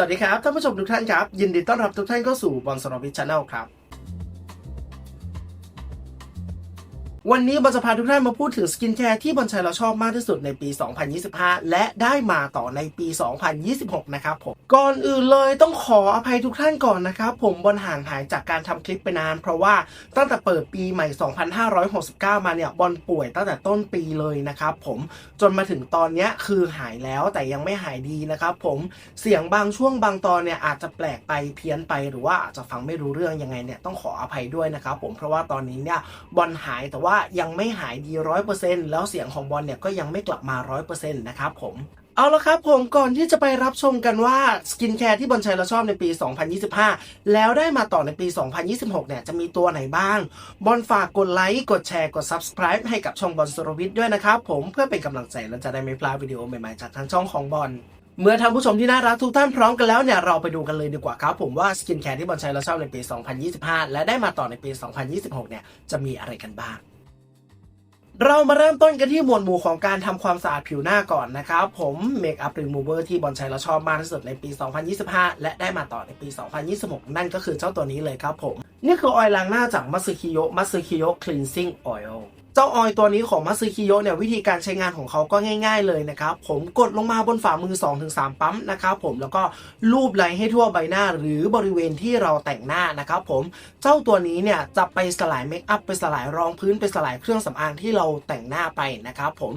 สวัสดีครับท่านผู้ชมทุกท่านครับ ยินดีต้อนรับทุกท่านเข้าสู่บอลสโนวิชชาแนลครับ วันนี้บอลจะพาทุกท่านมาพูดถึงสกินแคร์ที่บอลชัยเราชอบมากที่สุดในปี 2025 และได้มาต่อในปี 2026 นะครับผม ก่อนอื่นเลยต้องขออภัยทุกท่านก่อนนะครับ ผมบอลห่างหายจากการทำคลิปไปนาน เพราะว่าตั้งแต่เปิดปีใหม่ 2569 มาเนี่ยบอลป่วยตั้งแต่ต้นปีเลยนะครับผมจนมาถึงตอนนี้คือหายแล้วแต่ยังไม่หายดีนะครับผมเสียงบางช่วงบางตอนเนี่ยอาจจะแปลกไปเพี้ยนไปหรือว่าอาจจะฟังไม่รู้เรื่องยังไงเนี่ยต้องขออภัยด้วยนะครับผมเพราะว่าตอนนี้เนี่ยบอลหายแต่ว่ายังไม่หายดีร้อยเปอร์เซ็นต์แล้วเสียงของบอลเนี่ยก็ยังไม่กลับมาร้อยเปอร์เซ็นต์นะครับผมเอาละครับผมก่อนที่จะไปรับชมกันว่าสกินแคร์ที่บอลใช้เราชอบในปี 2025 แล้วได้มาต่อในปี 2026 เนี่ยจะมีตัวไหนบ้าง บอลฝากกดไลค์ กดแชร์ กด Subscribe ให้กับช่องบอลสรวิทด้วยนะครับผมเพื่อเป็นกำลังใจและจะได้ไม่พลาดวิดีโอใหม่ๆจากทางช่องของบอลเมื่อท่านผู้ชมที่น่ารักทุกท่านพร้อมกันแล้วเนี่ยเราไปดูกันเลยดีกว่าครับผมว่าสกินแคร์ที่บอลใช้เราชอบในปี 2025 และได้มาต่อในปี 2026 เนี่ยจะมีอะไรกันบ้าง เรามาเริ่มต้นกันที่หมวดหมู่ของการทำความสะอาดผิวหน้าก่อนนะครับ ผมเมคอัพรีมูเวอร์ที่บอลใช้แล้วชอบมากที่สุดในปี 2025 และได้มาต่อในปี 2026 นั่นก็คือเจ้าตัวนี้เลยครับผม นี่คือออยล์ล้างหน้าจากมัตสึคิโยมัตสึคิโยคลีนซิ่งออยล์ เจ้าออยตัวนี้ของมัตสึคิโยเนี่ยวิธีการใช้งานของเขาก็ง่าย ๆเลยนะครับ ผมกดลงมาบนฝ่ามือ 2-3 ปั๊มนะครับผมแล้วก็ลูบไล้ให้ทั่วใบหน้าหรือบริเวณที่เราแต่งหน้านะครับผมเจ้าตัวนี้เนี่ยจะไปสลายเมคอัพไปสลายรองพื้นไปสลายเครื่องสำอางที่เราแต่งหน้าไปนะครับผม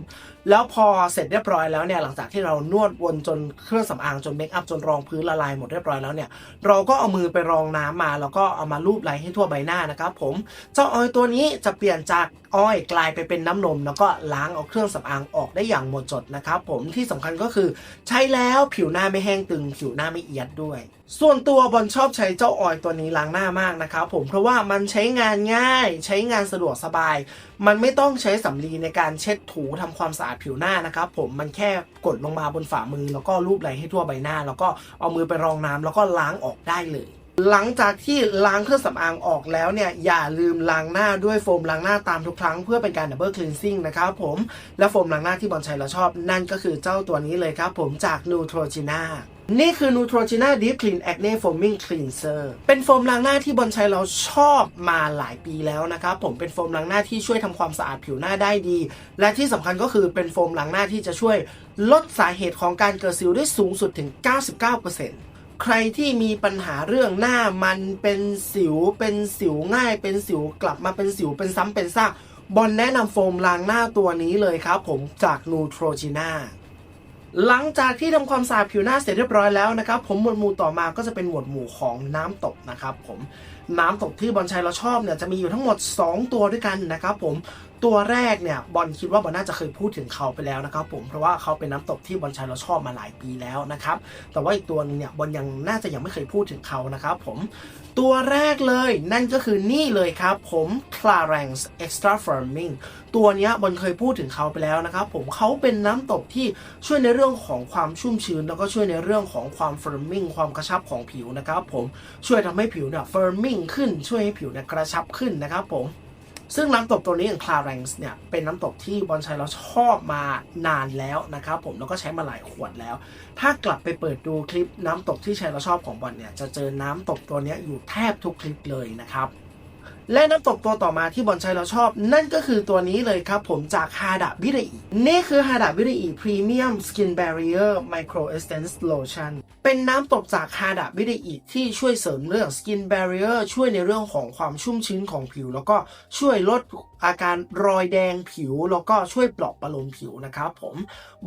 แล้วพอเสร็จเรียบร้อยแล้วเนี่ยหลังจากที่เรานวดวนจนเครื่องสำอางจนเมคอัพจนรองพื้นละลายหมดเรียบร้อยแล้วเนี่ยเราก็เอามือไปรองน้ำมา แล้วก็เอามาลูบไล้ให้ทั่วใบหน้านะครับผมเจ้าออยตัวนี้จะเปลี่ยนจากออยกลายไปเป็นน้ำนม แล้วก็ล้างเอาเครื่องสำอางออกได้อย่างหมดจดนะครับผมที่สำคัญก็คือ ใช้แล้วผิวหน้าไม่แห้งตึง ผิวหน้าไม่เอียดด้วย ส่วนตัวบอลชอบใช้เจ้าออยตัวนี้ล้างหน้ามากนะครับผมเพราะว่ามันใช้งานง่าย ใช้งานสะดวกสบาย มันไม่ต้องใช้สำลีในการเช็ดถูทำความสะอาดผิวหน้านะครับผมมันแค่กดลงมาบนฝ่ามือ แล้วก็ลูบไหลให้ทั่วใบหน้า แล้วก็เอามือไปรองน้ำแล้วก็ล้างออกได้เลย หลังจากที่ล้างเครื่องสำอางออกแล้วเนี่ย อย่าลืมล้างหน้าด้วยโฟมล้างหน้าตามทุกครั้งเพื่อเป็นการดับเบิลคลีนซิ่งนะครับผม และโฟมล้างหน้าที่บอลใช้แล้วชอบนั่นก็คือเจ้าตัวนี้เลยครับผมจาก Neutrogena นี่คือ Neutrogena Deep Clean Acne Foaming Cleanser เป็นโฟมล้างหน้าที่บอลใช้เราชอบมาหลายปีแล้วนะครับผมเป็นโฟมล้างหน้าที่ช่วยทำความสะอาดผิวหน้าได้ดี และที่สำคัญก็คือเป็นโฟมล้างหน้าที่จะช่วยลดสาเหตุของการเกิดสิวได้สูงสุดถึง 99% ใครที่มีปัญหาเรื่องหน้ามันเป็นสิวเป็นสิวง่ายเป็นสิวกลับมาเป็นสิวเป็นซ้ำเป็นซากบอลแนะนำโฟมล้างหน้าตัวนี้เลยครับผมจากนูโตรจีน่าหลังจากที่ทำความสะอาดผิวหน้าเสร็จเรียบร้อยแล้วนะครับ ผมหมวดหมู่ต่อมาก็จะเป็นหมวดหมู่ของน้ำตกนะครับผม น้ำตกที่บอลชัยเราชอบเนี่ยจะมีอยู่ทั้งหมด 2 ตัวด้วยกันนะครับผมตัวแรกเนี่ยบอลคิดว่าบอลน่าจะเคยพูดถึงเขาไปแล้วนะครับผมเพราะว่าเขาเป็นน้ำตกที่บอลชัยเราชอบมาหลายปีแล้วนะครับแต่ว่าอีกตัวหนึงเนี่ยบอลยังน่าจะยังไม่เคยพูดถึงเขานะครับผมตัวแรกเลยนั่นก็คือนี่เลยครับผม Clarence Extra Firming ตัวนี้บอลเคยพูดถึงเขาไปแล้วนะครับผมเขาเป็นน้ำตกที่ช่วยในเรื่องของความชุ่มชื้น แล้วก็ช่วยในเรื่องของความ firming ความกระชับของผิวนะครับผมช่วยทำให้ผิวเนี่ย firming ขึ้นช่วยให้ผิวเนี่ยกระชับขึ้นนะครับผม ซึ่งน้ำตกตัวนี้อย่างคลาเรนซ์เนี่ยเป็นน้ำตกที่บอลใช้แล้วชอบมานานแล้วนะครับผมแล้วก็ใช้มาหลายขวดแล้ว ถ้ากลับไปเปิดดูคลิปน้ำตกที่ใช้แล้วชอบของบอลเนี่ยจะเจอน้ำตกตัวนี้อยู่แทบทุกคลิปเลยนะครับ และน้ำตกตัวต่อมาที่บอลใช้แล้วชอบ นั่นก็คือตัวนี้เลยครับผมจากฮาดะบิเรอีนี่คือฮาดะบิเรอีพรีเมียมสกินแบรีเออร์ไมโครเอสเซนส์โลชั่นเป็นน้ำตกจากฮาดะบิเรอีที่ช่วยเสริมเรื่องสกินแบรีเออร์ช่วยในเรื่องของความชุ่มชื้นของผิว แล้วก็ช่วยลดอาการรอยแดงผิว แล้วก็ช่วยปลอบประโลมผิวนะครับผม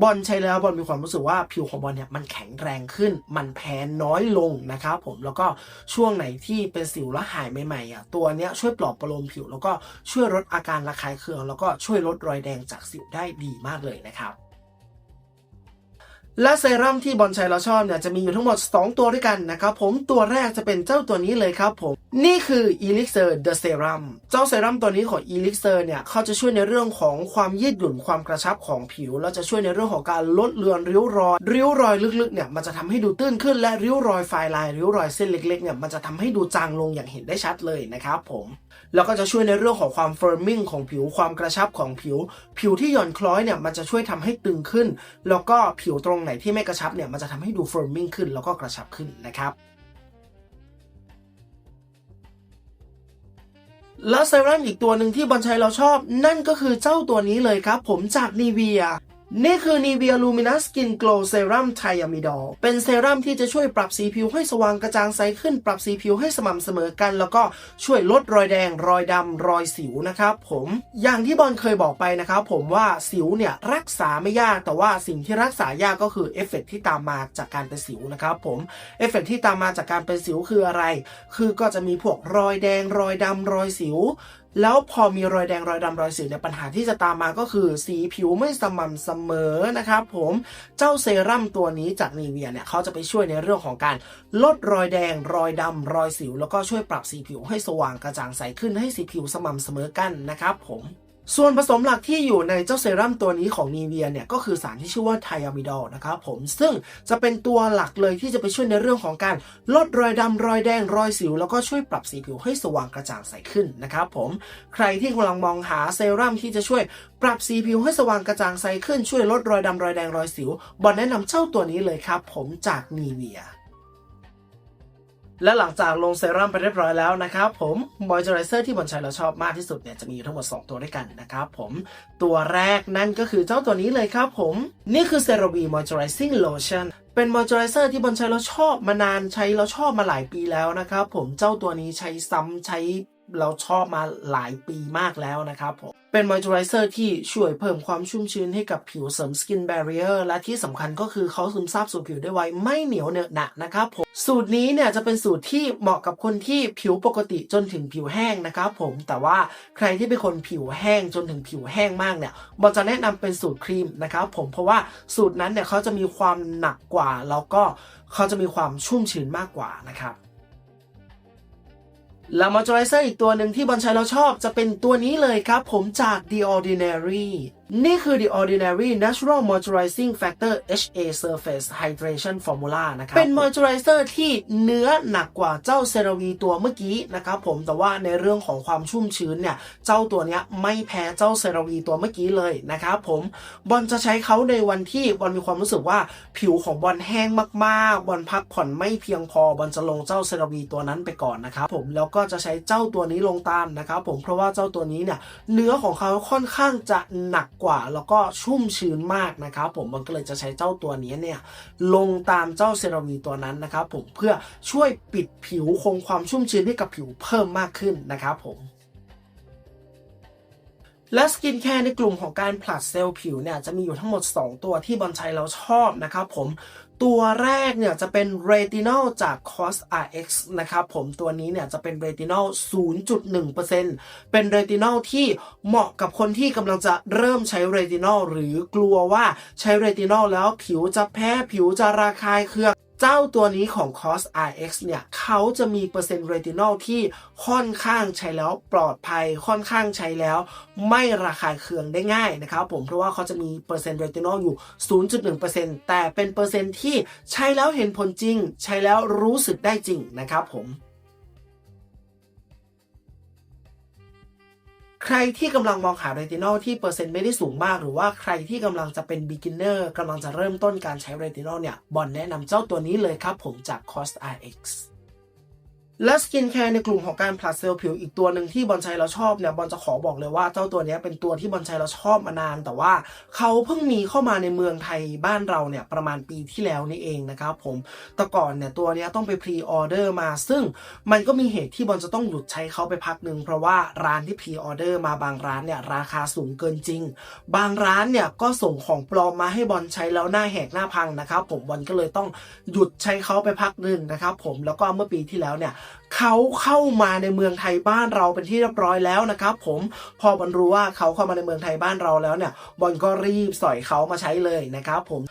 บอลใช้แล้วบอลมีความรู้สึกว่าผิวของบอลเนี่ยมันแข็งแรงขึ้น มันแพ้น้อยลงนะครับผมแล้วก็ช่วงไหนที่เป็นสิวแล้วหายใหม่ๆอะตัวเนี้ยช่วยปลอบประโลมผิว แล้วก็ช่วยลดอาการระคายเคือง แล้วก็ช่วยลดรอยแดงจากสิวได้ดีมากเลยนะครับและเซรั่มที่บอลชัยเราชอบเนี่ยจะมีอยู่ทั้งหมด 2 ตัวด้วยกันนะครับผมตัวแรกจะเป็นเจ้าตัวนี้เลยครับผม นี่คือ Elixir The Serum เจ้าเซรั่มตัวนี้ของ Elixir เนี่ยเขาจะช่วยในเรื่องของความยืดหยุ่นความกระชับของผิว แล้วจะช่วยในเรื่องของการลดเลือนริ้วรอย ริ้วรอยลึกๆเนี่ยมันจะทำให้ดูตื้นขึ้นและริ้วรอยไฟลาย ริ้วรอยเส้นเล็กๆเนี่ยมันจะทำให้ดูจางลงอย่างเห็นได้ชัดเลยนะครับผมแล้วก็จะช่วยในเรื่องของความเฟิร์มมิ่งของผิวความกระชับของผิว ผิวที่หย่อนคล้อยเนี่ยมันจะช่วยทำให้ตึงขึ้น แล้วก็ผิวตรงไหนที่ไม่กระชับเนี่ยมันจะทำให้ดูเฟิร์มมิ่งขึ้นแล้วก็กระชับขึ้นนะครับ แล้วเซรั่มอีกตัวหนึ่งที่บอลชัยเราชอบ นั่นก็คือเจ้าตัวนี้เลยครับ ผมจากนีเวีย นี่คือ Nivea Luminous Skin Glow Serum Thiamidol เป็นเซรั่มที่จะช่วยปรับสีผิวให้สว่างกระจ่างใสขึ้น ปรับสีผิวให้สม่ำเสมอกัน แล้วก็ช่วยลดรอยแดง รอยดำรอยสิวนะครับผม อย่างที่บอลเคยบอกไปนะครับผมว่าสิวเนี่ยรักษาไม่ยาก แต่ว่าสิ่งที่รักษายากก็คือเอฟเฟกต์ที่ตามมาจากการเป็นสิวนะครับผม เอฟเฟกต์ที่ตามมาจากการเป็นสิวคืออะไร คือก็จะมีพวกรอยแดง รอยดำรอยสิว แล้วพอมีรอยแดงรอยดำรอยสิวเนี่ยปัญหาที่จะตามมาก็คือสีผิวไม่สม่ำเสมอนะครับผมเจ้าเซรั่มตัวนี้จากนีเวียเนี่ยเขาจะไปช่วยในเรื่องของการลดรอยแดง รอยดำรอยสิว แล้วก็ช่วยปรับสีผิวให้สว่างกระจ่างใสขึ้นให้สีผิวสม่ำเสมอกันนะครับผม ส่วนผสมหลักที่อยู่ในเจ้าเซรั่มตัวนี้ของนีเวียเนี่ยก็คือสารที่ชื่อว่าไทอะมิดอลนะครับผมซึ่งจะเป็นตัวหลักเลยที่จะไปช่วยในเรื่องของการลดรอยดำรอยแดงรอยสิว แล้วก็ช่วยปรับสีผิวให้สว่างกระจ่างใสขึ้นนะครับผมใครที่กำลังมองหาเซรั่มที่จะช่วยปรับสีผิวให้สว่างกระจ่างใสขึ้นช่วยลดรอยดำรอยแดงรอยสิวบอลแนะนำเจ้าตัวนี้เลยครับผมจากนีเวีย และหลังจากลงเซรั่มไปเรียบร้อยแล้วนะครับผมมอยเจอไรเซอร์ที่บอลใช้เราชอบมากที่สุดเนี่ยจะมีอยู่ทั้งหมด 2 ตัวด้วยกันนะครับผมตัวแรกนั่นก็คือเจ้าตัวนี้เลยครับผมนี่คือ CeraVe Moisturizing Lotion เป็นมอยเจอไรเซอร์ที่บอลใช้เราชอบมานานใช้เราชอบมาหลายปีแล้วนะครับผมเจ้าตัวนี้ใช้ซ้ำใช้ เราชอบมาหลายปีมากแล้วนะครับผม เป็นมอยเจอไรเซอร์ที่ช่วยเพิ่มความชุ่มชื้นให้กับผิวเสริมสกินแบร r เ e อร์และที่สำคัญก็คือเขาซึมซาบสู่ผิวได้ไวไม่เหนียวเหนอะหนะนะครับผม สูตรนี้เนี่ยจะเป็นสูตรที่เหมาะกับคนที่ผิวปกติจนถึงผิวแห้งนะครับผม แต่ว่าใครที่เป็นคนผิวแห้งจนถึงผิวแห้งมากเนี่ยบอจะแนะนำเป็นสูตรครีมนะครับผม เพราะว่าสูตรนั้นเนี่ยเขาจะมีความหนักกว่าแล้วก็เขาจะมีความชุ่มชื้นมากกว่านะครับ ล้วมอยเจอไรเซอร์อีกตัวหนึ่งที่บอลชายเราชอบจะเป็นตัวนี้เลยครับ ผมจาก The Ordinary นี่คือ The Ordinary Natural Moisturizing Factor HA Surface Hydration Formula นะครับ เป็นมอยเจอไรเซอร์ที่เนื้อหนักกว่าเจ้าเซรวีตัวเมื่อกี้นะครับผม แต่ว่าในเรื่องของความชุ่มชื้นเนี่ย เจ้าตัวนี้ไม่แพ้เจ้าเซรวีตัวเมื่อกี้เลยนะครับผม บอลจะใช้เขาในวันที่บอลมีความรู้สึกว่าผิวของบอลแห้งมากๆ บอลพักผ่อนไม่เพียงพอบอลจะลงเจ้าเซรวีตัวนั้นไปก่อนนะครับผม แล้วก็จะใช้เจ้าตัวนี้ลงตามนะครับผม เพราะว่าเจ้าตัวนี้เนี่ยเนื้อของเขาค่อนข้างจะหนัก กว่า แล้วก็ชุ่มชื้นมากนะครับผมมันก็เลยจะใช้เจ้าตัวนี้เนี่ยลงตามเจ้าเซรามีตัวนั้นนะครับผมเพื่อช่วยปิดผิวคงความชุ่มชื้นให้กับผิวเพิ่มมากขึ้นนะครับผมและสกินแคร์ในกลุ่มของการผลัดเซลล์ผิวเนี่ยจะมีอยู่ทั้งหมด 2 ตัวที่บอลชัยเราชอบนะครับผม ตัวแรกเนี่ยจะเป็น Retinol จาก COS RX นะครับผมตัวนี้เนี่ยจะเป็น Retinol 0.1%เป็น Retinol ที่เหมาะกับคนที่กำลังจะเริ่มใช้ Retinol หรือกลัวว่าใช้ Retinol แล้วผิวจะแพ้ผิวจะระคายเคือง เจ้าตัวนี้ของ COS RX เนี่ยเขาจะมีเปอร์เซ็นต์เรตินอลที่ค่อนข้างใช้แล้วปลอดภัยค่อนข้างใช้แล้ว ไม่ระคายเคืองได้ง่ายนะครับผมเพราะว่าเขาจะมีเปอร์เซ็นต์เรตินอลอยู่ 0.1%แต่เป็นเปอร์เซ็นต์ที่ใช้แล้วเห็นผลจริง ใช้แล้วรู้สึกได้จริงนะครับผม ใครที่กำลังมองหาเรตินอลที่เปอร์เซ็นต์ไม่ได้สูงมาก หรือว่าใครที่กำลังจะเป็นบิ๊กินเนอร์กำลังจะเริ่มต้นการใช้เรตินอลเนี่ยบอลแนะนำเจ้าตัวนี้เลยครับผมจาก Cost RX และสกินแคร์ในกลุ่มของการผลัดเซลล์ผิวอีกตัวหนึ่งที่บอลชัยเราชอบเนี่ยบอลจะขอบอกเลยว่าเจ้าตัวนี้เป็นตัวที่บอลชัยเราชอบมานาน แต่ว่าเขาเพิ่งมีเข้ามาในเมืองไทยบ้านเราเนี่ยประมาณปีที่แล้วนี่เองนะครับผมแต่ก่อนเนี่ยตัวนี้ต้องไปพรีออเดอร์มา ซึ่งมันก็มีเหตุที่บอลจะต้องหยุดใช้เขาไปพักหนึ่งเพราะว่าร้านที่พรีออเดอร์มาบางร้านเนี่ยราคาสูงเกินจริง บางร้านเนี่ยก็ส่งของปลอมมาให้บอลใช้แล้วหน้าแหกหน้าพังนะครับผมบอลก็เลยต้องหยุดใช้เขาไปพักหนึ่งนะครับผมแล้วก็เมื่อปีที่แล้วเนี่ยเขาเข้ามาในเมืองไทยบ้านเราเป็นที่เรียบร้อยแล้วนะครับผมพอบอลรู้ว่าเขาเข้ามาในเมืองไทยบ้านเราแล้วเนี่ยบอลก็รีบสอยเขามาใช้เลยนะครับผม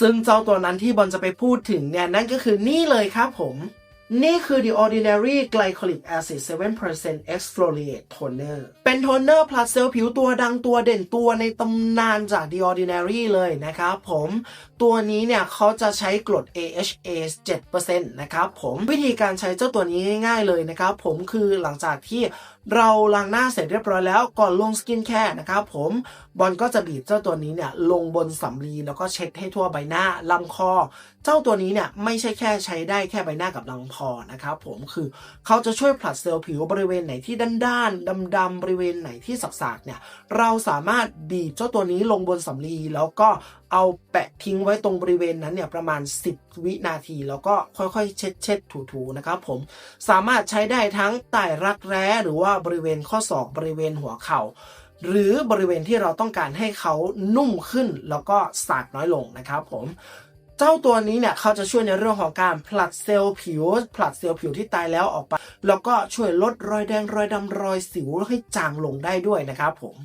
ซึ่งเจ้าตัวนั้นที่บอลจะไปพูดถึงเนี่ยนั่นก็คือนี่เลยครับผมนี่คือ The Ordinary Glycolic Acid 7% Exfoliate Toner เป็นโทนเนอร์พลัสเซลผิวตัวดังตัวเด่นตัวในตำนานจาก The Ordinary เลยนะครับผม ตัวนี้เนี่ยเขาจะใช้กรด AHA 7%นะครับผมวิธีการใช้เจ้าตัวนี้ง่ายๆเลยนะครับผมคือหลังจากที่เราล้างหน้าเสร็จเรียบร้อยแล้วก่อนลงสกินแคร์นะครับผมบอลก็จะบีบเจ้าตัวนี้เนี่ยลงบนสำลีแล้วก็เช็ดให้ทั่วใบหน้าลำคอ เจ้าตัวนี้เนี่ยไม่ใช่แค่ใช้ได้แค่ใบหน้ากับลำคอนะครับผมคือเขาจะช่วยผลัดเซลล์ผิวบริเวณไหนที่ด้านๆดำๆบริเวณไหนที่สักๆเนี่ยเราสามารถบีบเจ้าตัวนี้ลงบนสำลีแล้วก็ เอาแปะทิ้งไว้ตรงบริเวณนั้นเนี่ยประมาณ 10 วินาที แล้วก็ค่อยๆ เช็ดเช็ดถูๆนะครับผมสามารถใช้ได้ทั้งใต้รักแร้หรือว่าบริเวณข้อศอกบริเวณหัวเข่าหรือบริเวณที่เราต้องการให้เขานุ่มขึ้นแล้วก็สาดน้อยลงนะครับผมเจ้าตัวนี้เนี่ยเขาจะช่วยในเรื่องของการผลัดเซลล์ผิว ผลัดเซลล์ผิวที่ตายแล้วออกไป แล้วก็ช่วยลดรอยแดงรอยดำรอยสิวให้จางลงได้ด้วยนะครับผม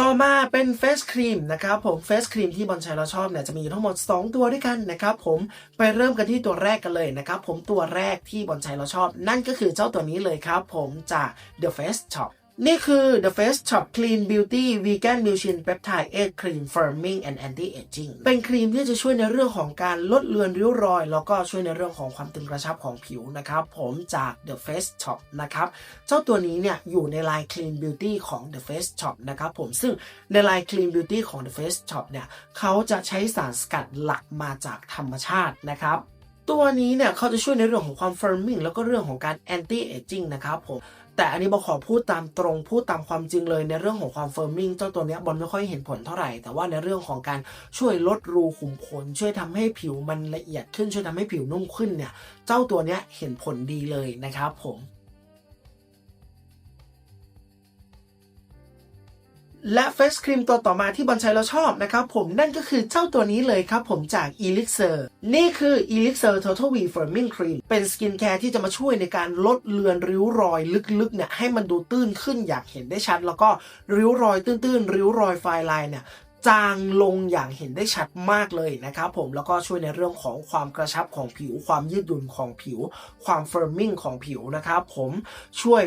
ต่อมาเป็นเฟสครีมนะครับผมเฟสครีมที่บอลชัยเราชอบเนี่ยจะมีอยู่ทั้งหมด 2 ตัวด้วยกันนะครับผมไปเริ่มกันที่ตัวแรกกันเลยนะครับผมตัวแรกที่บอลชัยเราชอบ นั่นก็คือเจ้าตัวนี้เลยครับผมจาก The Face Shop นี่คือ The Face Shop Clean Beauty Vegan Mulchin Peptide Egg Cream Firming and Anti Aging เป็นครีมที่จะช่วยในเรื่องของการลดเลือนริ้วรอย แล้วก็ช่วยในเรื่องของความตึงกระชับของผิวนะครับผมจาก The Face Shop นะครับเจ้าตัวนี้เนี่ยอยู่ในไลน์ Clean Beauty ของ The Face Shop นะครับผมซึ่งในไลน์ Clean Beauty ของ The Face Shop เนี่ยเขาจะใช้สารสกัดหลักมาจากธรรมชาตินะครับตัวนี้เนี่ยเขาจะช่วยในเรื่องของความ firming แล้วก็เรื่องของการ anti aging นะครับผม แต่อันนี้บอขอพูดตามตรงพูดตามความจริงเลยในเรื่องของความเฟิร์มมิ่งเจ้าตัวนี้บอลไม่ค่อยเห็นผลเท่าไหร่ แต่ว่าในเรื่องของการช่วยลดรูขุมขนช่วยทำให้ผิวมันละเอียดขึ้นช่วยทำให้ผิวนุ่มขึ้นเนี่ยเจ้าตัวนี้เห็นผลดีเลยนะครับผม และเฟสครีมตัวต่อมาที่บอลชัยเราชอบนะครับผมนั่นก็คือเจ้าตัวนี้เลยครับผมจาก Elixir นี่คือ Elixir Total V Firming Cream เป็นสกินแคร์ที่จะมาช่วยในการลดเลือนริ้วรอยลึกๆเนี่ยให้มันดูตื้นขึ้นอย่างเห็นได้ชัด แล้วก็ริ้วรอยตื้นๆริ้วรอยไฟลายเนี่ยจางลงอย่างเห็นได้ชัดมากเลยนะครับผมแล้วก็ช่วยในเรื่องของความกระชับของผิว ความยืดหยุ่นของผิว ความเฟิร์มมิ่งของผิวนะครับผมช่วย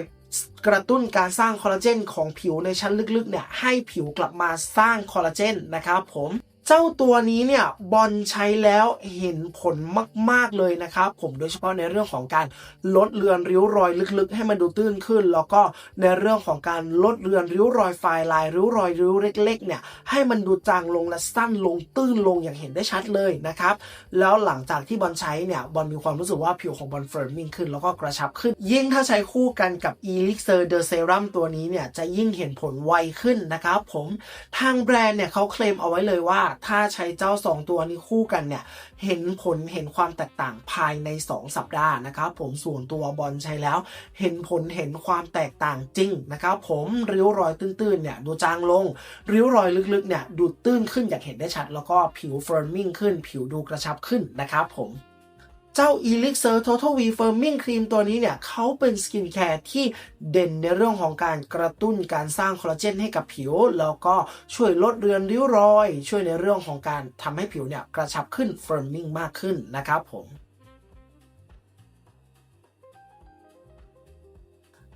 กระตุ้นการสร้างคอลลาเจนของผิวในชั้นลึกๆเนี่ยให้ผิวกลับมาสร้างคอลลาเจนนะครับผม เจ้าตัวนี้เนี่ยบอลใช้แล้วเห็นผลมาก ๆเลยนะครับ ผมโดยเฉพาะในเรื่องของการลดเลือนริ้วรอยลึกๆ ให้มันดูตื้นขึ้น แล้วก็ในเรื่องของการลดเลือนริ้วรอยไฟลายริ้วรอยริ้วเล็กๆเนี่ยให้มันดูจางลงและสั้นลงตื้นลงอย่างเห็นได้ชัดเลยนะครับแล้วหลังจากที่บอลใช้เนี่ยบอลมีความรู้สึกว่าผิวของบอลเฟิร์มมิ่งขึ้นแล้วก็กระชับขึ้น ยิ่งถ้าใช้คู่กันกับ Elixir The Serum ตัวนี้เนี่ยจะยิ่งเห็นผลไวขึ้นนะครับผมทางแบรนด์เนี่ยเขาเคลมเอาไว้เลยว่าถ้าใช้เจ้า 2 ตัวนี้คู่กันเนี่ย เห็นผลเห็นความแตกต่างภายใน 2 สัปดาห์นะครับผมส่วนตัวบอลใช้แล้ว เห็นผลเห็นความแตกต่างจริงนะครับผมริ้วรอยตื้นๆเนี่ยดูจางลง ริ้วรอยลึกๆเนี่ยดูตื้นขึ้นอย่างเห็นได้ชัด แล้วก็ผิวเฟิร์มมิ่งขึ้น ผิวดูกระชับขึ้นนะครับผม เจ้า Elixir Total V Firming Cream ตัวนี้เนี่ยเขาเป็นสกินแคร์ที่เด่นในเรื่องของการกระตุ้นการสร้างคอลลาเจนให้กับผิว แล้วก็ช่วยลดเรือนริ้วรอย ช่วยในเรื่องของการทำให้ผิวเนี่ยกระชับขึ้น firming มากขึ้นนะครับผม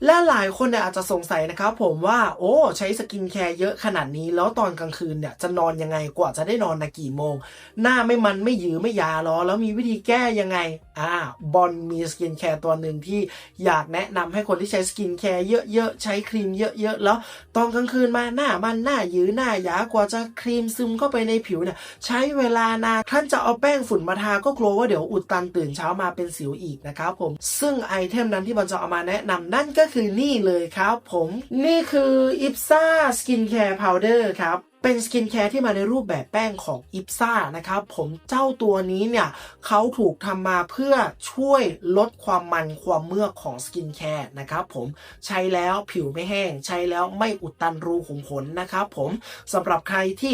และหลายคนเนี่ยอาจจะสงสัยนะครับผมว่าโอ้ใช้สกินแคร์เยอะขนาดนี้ แล้วตอนกลางคืนเนี่ยจะนอนยังไงกว่าจะได้นอนนะกี่โมง หน้าไม่มันไม่ยือไม่ยาล้อแล้วมีวิธีแก้ยังไง อ่าบอลมีสกินแคร์ตัวหนึ่งที่อยากแนะนำให้คนที่ใช้สกินแคร์เยอะๆ ใช้ครีมเยอะๆ แล้วตอนกลางคืนมาหน้ามันหน้ายือหน้าหยากว่าจะครีมซึมเข้าไปในผิวเนี่ยใช้เวลานานท่านจะเอาแป้งฝุ่นมาทาก็กลัวว่าเดี๋ยวอุดตันตื่นเช้ามาเป็นสิวอีกนะครับผม ซึ่งไอเทมนั้นที่บอลจะเอามาแนะนำนั่นก็คือนี่เลยครับผม นี่คือ IPSA Skincare Powder ครับ เป็นสกินแคร์ที่มาในรูปแบบแป้งของอิปซ่านะครับผมเจ้าตัวนี้เนี่ยเขาถูกทำมาเพื่อช่วยลดความมันความเมือกของสกินแคร์นะครับผมใช้แล้วผิวไม่แห้ง ใช้แล้วไม่อุดตันรูขุมขนนะครับผมสำหรับใครที่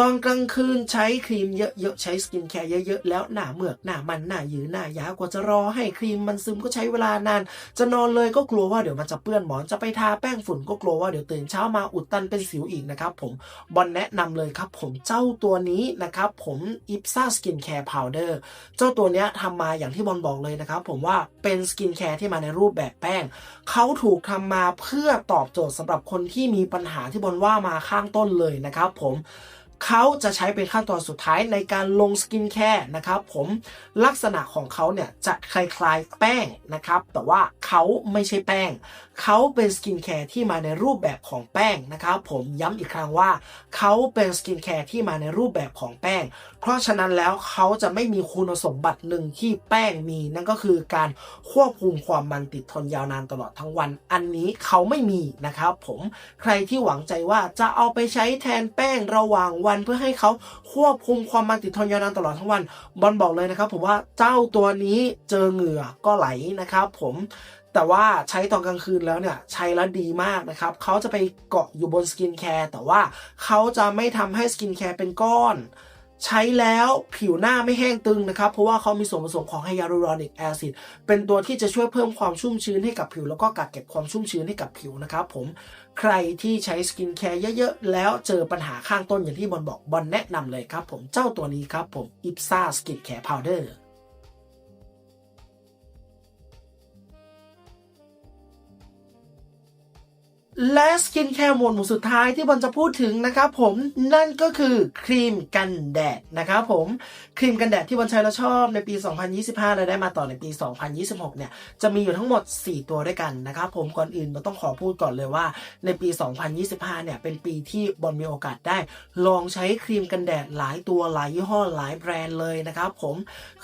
ตอนกลางคืนใช้ครีมเยอะๆ ใช้สกินแคร์เยอะๆ แล้วหน้าเมือกหน้ามันหน้าหยือหน้ายาวกว่าจะรอให้ครีมมันซึมก็ใช้เวลานาน จะนอนเลยก็กลัวว่าเดี๋ยวมันจะเปื้อนหมอนจะไปทาแป้งฝุ่นก็กลัวว่าเดี๋ยวตื่นเช้ามาอุดตันเป็นสิวอีกนะครับผมบอลแนะนำเลยครับผมเจ้าตัวนี้นะครับผมอิปซ่าสกินแคร์พาวเดอร์เจ้าตัวเนี้ยทำมาอย่างที่บอลบอกเลยนะครับผมว่าเป็นสกินแคร์ที่มาในรูปแบบแป้งเขาถูกทำมาเพื่อตอบโจทย์สำหรับคนที่มีปัญหาที่บอลว่ามาข้างต้นเลยนะครับผม เขาจะใช้เป็นขั้นตอนสุดท้ายในการลงสกินแคร์นะครับผมลักษณะของเขาเนี่ยจะคล้ายๆแป้งนะครับแต่ว่าเขาไม่ใช่แป้งเขาเป็นสกินแคร์ที่มาในรูปแบบของแป้งนะครับผมย้ำอีกครั้งว่า เขาเป็นสกินแคร์ที่มาในรูปแบบของแป้ง เพราะฉะนั้นแล้วเขาจะไม่มีคุณสมบัติหนึ่งที่แป้งมี นั่นก็คือการควบคุมความมันติดทนยาวนานตลอดทั้งวัน อันนี้เขาไม่มีนะครับผมใครที่หวังใจว่าจะเอาไปใช้แทนแป้งระหว่างวัน เพื่อให้เขาควบคุมความมันติดทนยาวนานตลอดทั้งวันบอลบอกเลยนะครับผมว่าเจ้าตัวนี้เจอเหงื่อก็ไหลนะครับผม แต่ว่าใช้ตอนกลางคืนแล้วเนี่ยใช้แล้วดีมากนะครับเขาจะไปเกาะอยู่บนสกินแคร์แต่ว่าเขาจะไม่ทำให้สกินแคร์เป็นก้อน ใช้แล้วผิวหน้าไม่แห้งตึงนะครับ เพราะว่าเขามีส่วนผสมของไฮยาลูรอนิกแอซิดเป็นตัวที่จะช่วยเพิ่มความชุ่มชื้นให้กับผิว แล้วก็กักเก็บความชุ่มชื้นให้กับผิวนะครับผมใครที่ใช้สกินแคร์เยอะๆ แล้วเจอปัญหาข้างต้นอย่างที่บอลบอกบอลแนะนำเลยครับผมเจ้าตัวนี้ครับผมอิปซ่าสกินแคร์พาวเดอร์ และสกินแคร์หมวดหมู่สุดท้ายที่บอลจะพูดถึงนะครับผมนั่นก็คือครีมกันแดดนะครับผมครีมกันแดดที่บอลใช้แล้วชอบในปี 2025 และได้มาต่อในปี 2026 เนี่ยจะมีอยู่ทั้งหมด 4 ตัวด้วยกันนะครับผมก่อนอื่นบอลต้องขอพูดก่อนเลยว่าในปี 2025 เนี่ยเป็นปีที่บอลมีโอกาสได้ ลองใช้ครีมกันแดดหลายตัวหลายยี่ห้อหลายแบรนด์เลยนะครับผม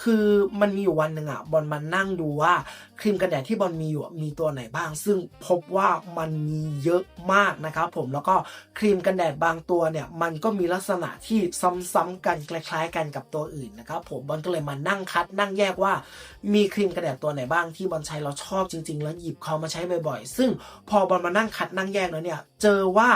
คือมันมีอยู่วันหนึ่งอะบอลมานั่งดูว่า ครีมกันแดดที่บอลมีอยู่มีตัวไหนบ้าง ซึ่งพบว่ามันมีเยอะมากนะครับผมแล้วก็ครีมกันแดดบางตัวเนี่ยมันก็มีลักษณะที่ซ้ำๆกันคล้าย ๆ กันกับตัวอื่นนะครับผมบอลก็เลยมานั่งคัดนั่งแยกว่ามีครีมกันแดดตัวไหนบ้างที่บอลใช้เราชอบจริง ๆ แล้วหยิบเขามาใช้บ่อยๆ ซึ่งพอบอลมานั่งคัดนั่งแยกแล้วเนี่ย เจอว่า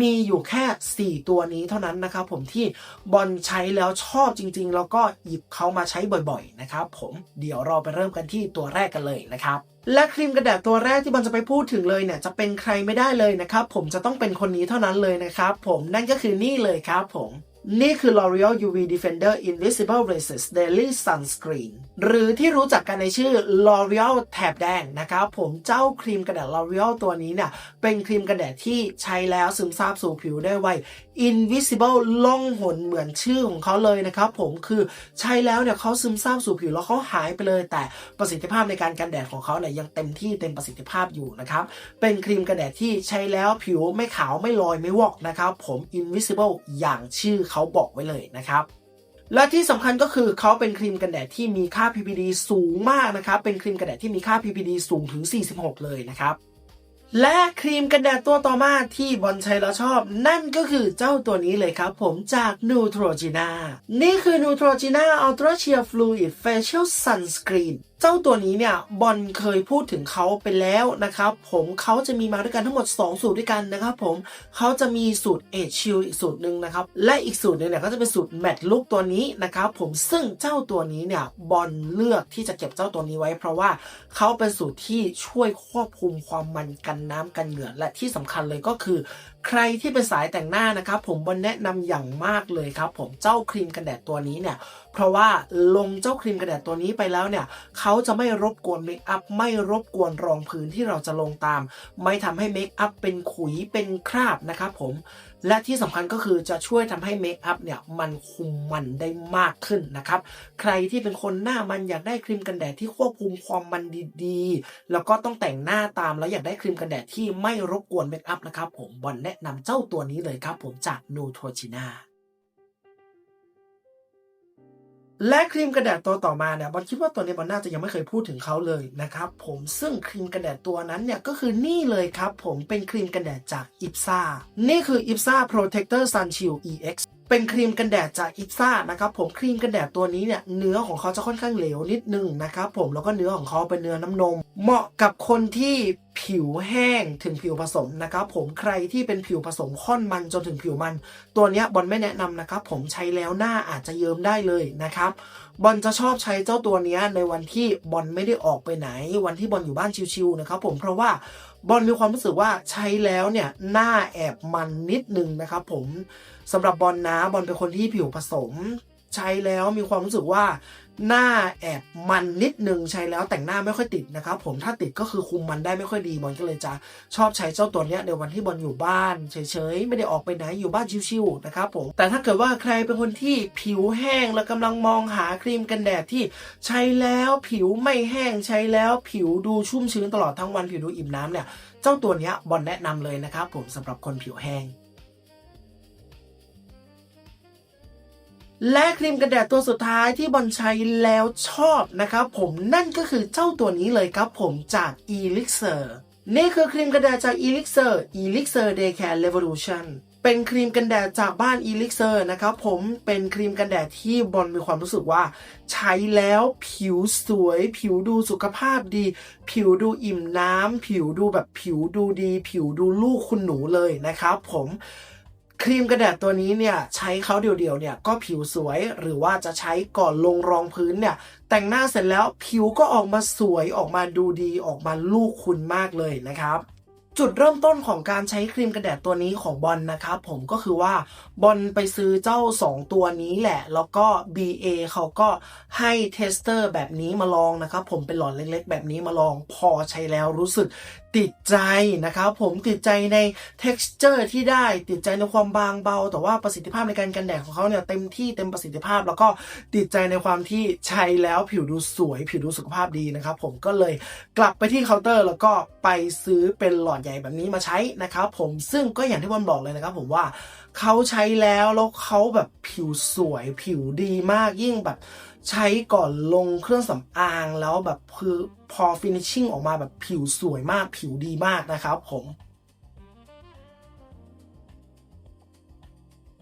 มีอยู่แค่ 4 ตัวนี้เท่านั้นนะครับผมที่บอลใช้แล้วชอบจริง ๆ แล้วก็หยิบเขามาใช้บ่อยๆนะครับผมเดี๋ยวเราไปเริ่มกันที่ตัวแรกกันเลยนะครับและครีมกันแดดตัวแรกที่บอลจะไปพูดถึงเลยเนี่ยจะเป็นใครไม่ได้เลยนะครับผมจะต้องเป็นคนนี้เท่านั้นเลยนะครับผมนั่นก็คือนี่เลยครับผม นี่คือ L'Oreal UV Defender Invisible Resist Daily Sunscreen หรือที่รู้จักกันในชื่อ L'Oreal แถบแดงนะครับผมเจ้าครีมกันแดด L'Oreal ตัวนี้เนี่ยเป็นครีมกันแดดที่ใช้แล้วซึมซาบสู่ผิวได้ไว Invisible ล่องหนเหมือนชื่อของเขาเลยนะครับผมคือใช้แล้วเนี่ยเขาซึมซาบสู่ผิวแล้วเขาหายไปเลย แต่ประสิทธิภาพในการกันแดดของเขาเนี่ยยังเต็มที่เต็มประสิทธิภาพอยู่นะครับเป็นครีมกันแดดที่ใช้แล้วผิวไม่ขาวไม่ลอยไม่วอกนะครับผม Invisible อย่างชื่อเขาขาบอกไว้เลยนะครับ และที่สำคัญก็คือเขาเป็นครีมกันแดดที่มีค่า PPD สูงมากนะครับ เป็นครีมกันแดดที่มีค่า PPD สูงถึง 46 เลยนะครับ และครีมกันแดดตัวต่อมาที่บอลใช้แล้วชอบ นั่นก็คือเจ้าตัวนี้เลยครับ ผมจาก Neutrogena นี่คือ Neutrogena Ultra Sheer Fluid Facial Sunscreen เจ้าตัวนี้เนี่ยบอลเคยพูดถึงเขาไปแล้วนะครับ ผมเขาจะมีมาด้วยกันทั้งหมด 2 สูตรด้วยกันนะครับ ผมเขาจะมีสูตร Age Shield อีกสูตรหนึ่งนะครับ และอีกสูตรหนึ่งเนี่ยก็จะเป็นสูตร Matte Look ตัวนี้นะครับผมซึ่งเจ้าตัวนี้เนี่ยบอลเลือกที่จะเก็บเจ้าตัวนี้ไว้ เพราะว่าเขาเป็นสูตรที่ช่วยควบคุมความมันกันน้ำกันเหงื่อและที่สำคัญเลยก็คือ ใครที่เป็นสายแต่งหน้านะครับ ผมบอลแนะนำอย่างมากเลยครับ ผมเจ้าครีมกันแดดตัวนี้เนี่ยเพราะว่าลงเจ้าครีมกันแดดตัวนี้ไปแล้วเนี่ยเขาจะไม่รบกวนเมคอัพไม่รบกวนรองพื้นที่เราจะลงตาม ไม่ทำให้เมคอัพเป็นขุยเป็นคราบนะครับผมและที่สำคัญก็คือจะช่วยทำให้เมคอัพเนี่ยมันคุมมันได้มากขึ้นนะครับ ใครที่เป็นคนหน้ามันอยากได้ครีมกันแดดที่ควบคุมความมันดีๆ แล้วก็ต้องแต่งหน้าตามแล้วอยากได้ครีมกันแดดที่ไม่รบกวนเมคอัพนะครับผมบอลแนะนำเจ้าตัวนี้เลยครับผมจาก Neutrogena และครีมกันแดดตัวต่อมาเนี่ยบอลคิดว่าตัวนี้บอลน่าจะยังไม่เคยพูดถึงเขาเลยนะครับผมซึ่งครีมกันแดดตัวนั้นเนี่ยก็คือนี่เลยครับผมเป็นครีมกันแดดจากอิฟซานี่คือ IPSA Protector Sun Shield EX เป็นครีมกันแดดจากอิปซ่านะครับผมครีมกันแดดตัวนี้เนี่ยเนื้อของเขาจะค่อนข้างเหลวนิดนึงนะครับผมแล้วก็เนื้อของเขาเป็นเนื้อน้ำนม เหมาะกับคนที่ผิวแห้งถึงผิวผสมนะครับผมใครที่เป็นผิวผสมค่อนมันจนถึงผิวมัน ตัวนี้บอลไม่แนะนำนะครับผมใช้แล้วหน้าอาจจะเยิ้มได้เลยนะครับบอลจะชอบใช้เจ้าตัวนี้ในวันที่บอลไม่ได้ออกไปไหน วันที่บอลอยู่บ้านชิวๆนะครับผมเพราะว่าบอลมีความรู้สึกว่าใช้แล้วเนี่ยหน้าแอบมันนิดนึงนะครับผม สำหรับบอลนะบอลเป็นคนที่ผิวผสม ใช้แล้วมีความรู้สึกว่าหน้าแอบมันนิดนึงใช้แล้วแต่งหน้าไม่ค่อยติดนะครับผมถ้าติดก็คือคุมมันได้ไม่ค่อยดีบอลก็เลยจะชอบใช้เจ้าตัวเนี้ยในวันที่บอลอยู่บ้านเฉยๆไม่ได้ออกไปไหนอยู่บ้านชิวๆนะครับผมแต่ถ้าเกิดว่าใครเป็นคนที่ผิวแห้งและกำลังมองหาครีมกันแดดที่ใช้แล้วผิวไม่แห้งใช้แล้วผิวดูชุ่มชื้นตลอดทั้งวันผิวดูอิ่มน้ำเนี่ยเจ้าตัวเนี้ยบอลแนะนำเลยนะครับผมสำหรับคนผิวแห้ง และครีมกันแดดตัวสุดท้ายที่บอลใช้แล้วชอบนะครับผมนั่นก็คือเจ้าตัวนี้เลยครับผมจาก Elixir นี่คือครีมกันแดดจาก Elixir Elixir Day Care Revolution เป็นครีมกันแดดจากบ้าน Elixir นะครับผมเป็นครีมกันแดดที่บอลมีความรู้สึกว่า ใช้แล้วผิวสวย ผิวดูสุขภาพดี ผิวดูอิ่มน้ำผิวดูแบบผิวดูดี ผิวดูลูกคุณหนูเลยนะครับผม ครีมกระแดดตัวนี้เนี่ยใช้เขาเดี่ยวๆเนี่ยก็ผิวสวยหรือว่าจะใช้ก่อนลงรองพื้นเนี่ยแต่งหน้าเสร็จแล้วผิวก็ออกมาสวยออกมาดูดีออกมาลูกคุณมากเลยนะครับ จุดเริ่มต้นของการใช้ครีมกันแดดตัวนี้ของบอลนะครับผมก็คือว่าบอลไปซื้อเจ้า 2 ตัวนี้แหละ แล้วก็ BA เขาก็ให้เทสเตอร์แบบนี้มาลองนะครับผมเป็นหลอดเล็กๆ แบบนี้มาลองพอใช้แล้วรู้สึกติดใจนะครับผมติดใจใน texture ที่ได้ติดใจในความบางเบา แต่ว่าประสิทธิภาพในการกันแดดของเขาเนี่ยเต็มที่เต็มประสิทธิภาพ แล้วก็ติดใจในความที่ใช้แล้วผิวดูสวย ผิวดูสุขภาพดีนะครับผมก็เลยกลับไปที่เคาน์เตอร์ แล้วก็ไปซื้อเป็นหลอดใหญ่แบบนี้มาใช้นะครับผมซึ่งก็อย่างที่บอลบอกเลยนะครับผมว่าเขาใช้แล้วแล้วเขาแบบผิวสวยผิวดีมากยิ่งแบบใช้ก่อนลงเครื่องสำอางแล้วแบบคือพอฟินิชชิ่งออกมาแบบผิวสวยมากผิวดีมากนะครับผม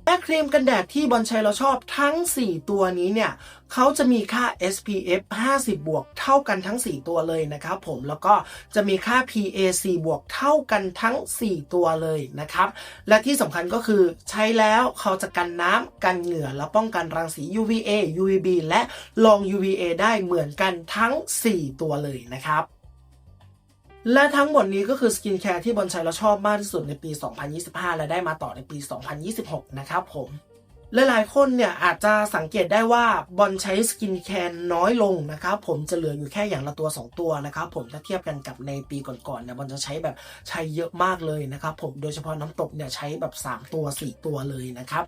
และครีมกันแดดที่บอลใช้เราชอบทั้ง 4 ตัวนี้เนี่ยเขาจะมีค่า SPF 50 บวกเท่ากันทั้ง 4 ตัวเลยนะครับผมแล้วก็จะมีค่า PAC บวกเท่ากันทั้ง 4 ตัวเลยนะครับ และที่สำคัญก็คือใช้แล้วเขาจะกันน้ำกันเหงื่อและป้องกันรังสี UVA UVB และลอง UVA ได้เหมือนกันทั้ง 4 ตัวเลยนะครับ และทั้งหมดนี้ก็คือสกินแคร์ที่บอลใช้แล้วชอบมากที่สุดในปี 2025 และได้มาต่อในปี 2026 นะครับผมหลายๆคนเนี่ยอาจจะสังเกตได้ว่าบอลใช้สกินแคร์น้อยลงนะครับผมจะเหลืออยู่แค่อย่างละตัว 2 ตัวนะครับผมถ้าเทียบกันกับในปีก่อนๆเนี่ยบอลจะใช้แบบใช้เยอะมากเลยนะครับผมโดยเฉพาะน้ำตกเนี่ยใช้แบบ 3 ตัว 4 ตัวเลยนะครับ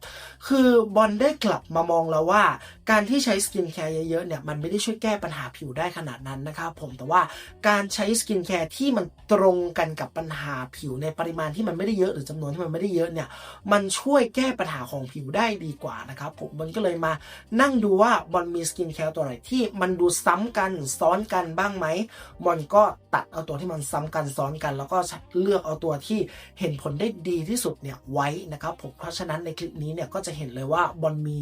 คือบอลได้กลับมามองแล้วว่า การที่ใช้สกินแคร์เยอะๆเนี่ยมันไม่ได้ช่วยแก้ปัญหาผิวได้ขนาดนั้นนะครับผมแต่ว่าการใช้สกินแคร์ที่มันตรงกันกับปัญหาผิวในปริมาณที่มันไม่ได้เยอะหรือจำนวนที่มันไม่ได้เยอะเนี่ยมันช่วยแก้ปัญหาของผิวได้ดีกว่านะครับผมมันก็เลยมานั่งดูว่าบอลมีสกินแคร์ตัวไหนที่มันดูซ้ำกันซ้อนกันบ้างไหมบอลก็ตัดเอาตัวที่มันซ้ำกันซ้อนกัน แล้วก็เลือกเอาตัวที่เห็นผลได้ดีที่สุดเนี่ยไว้นะครับผมเพราะฉะนั้นในคลิปนี้เนี่ยก็จะเห็นเลยว่าบอลมี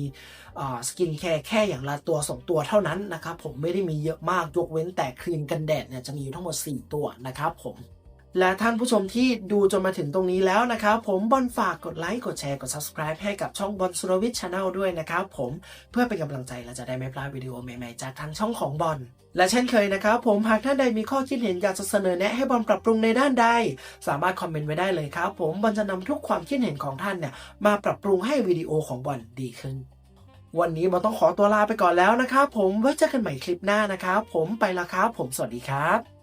สกินแคร์แค่อย่างละตัว 2 ตัวเท่านั้นนะครับผมไม่ได้มีเยอะมากยกเว้นแต่ครีมกันแดดเนี่ยจะมีอยู่ทั้งหมด 4 ตัวนะครับผมและท่านผู้ชมที่ดูจนมาถึงตรงนี้แล้วนะครับผมบอลฝากกดไลค์กดแชร์กด subscribe ให้กับช่องบอลสุรวิทย์ชาแนลด้วยนะครับผมเพื่อเป็นกำลังใจและจะได้ไม่พลาดวิดีโอใหม่ๆจากทางช่องของบอลและเช่นเคยนะครับผมหากท่านใดมีข้อคิดเห็นอยากจะเสนอแนะให้บอลปรับปรุงในด้านใด สามารถคอมเมนต์ไว้ได้เลยครับผมบอลจะนำทุกความคิดเห็นของท่านเนี่ยมาปรับปรุงให้วิดีโอของบอลดีขึ้น วันนี้บอลต้องขอตัวลาไปก่อนแล้วนะครับ ผมไว้เจอกันใหม่คลิปหน้านะครับ ผมไปละครับ ผมสวัสดีครับ